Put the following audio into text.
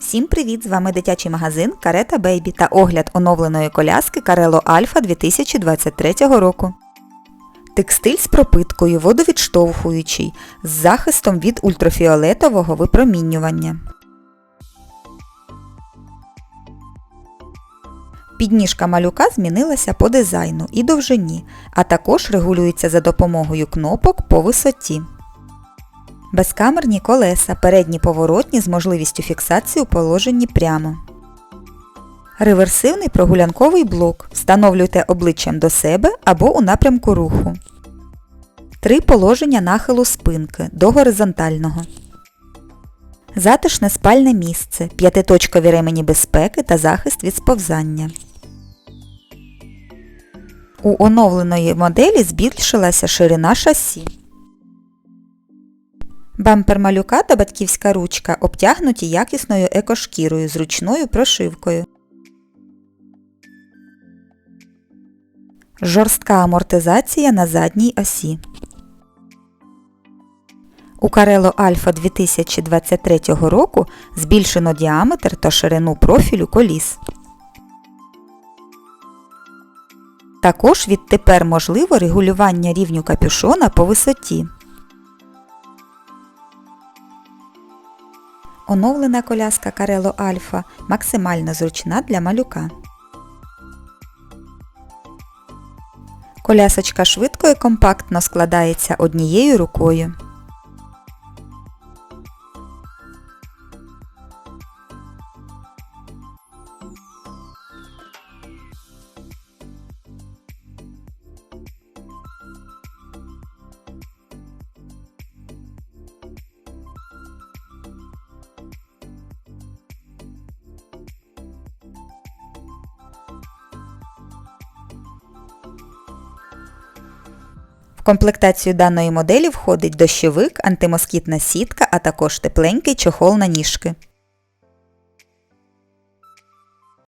Всім привіт! З вами дитячий магазин Карета Бейбі та огляд оновленої коляски Карело Альфа 2023 року. Текстиль з пропиткою, водовідштовхуючий, з захистом від ультрафіолетового випромінювання. Підніжка малюка змінилася по дизайну і довжині, а також регулюється за допомогою кнопок по висоті. Безкамерні колеса, передні поворотні з можливістю фіксації у положенні прямо. Реверсивний прогулянковий блок. Встановлюйте обличчям до себе або у напрямку руху. Три положення нахилу спинки до горизонтального. Затишне спальне місце, п'ятиточкові ремені безпеки та захист від сповзання. У оновленої моделі збільшилася ширина шасі. Бампер малюка та батьківська ручка обтягнуті якісною екошкірою з ручною прошивкою. Жорстка амортизація на задній осі. У Карело Альфа 2023 року збільшено діаметр та ширину профілю коліс. Також відтепер можливо регулювання рівню капюшона по висоті. Оновлена коляска Карело Альфа максимально зручна для малюка. Колясочка швидко і компактно складається однією рукою. Комплектацію даної моделі входить дощовик, антимоскітна сітка, а також тепленький чохол на ніжки.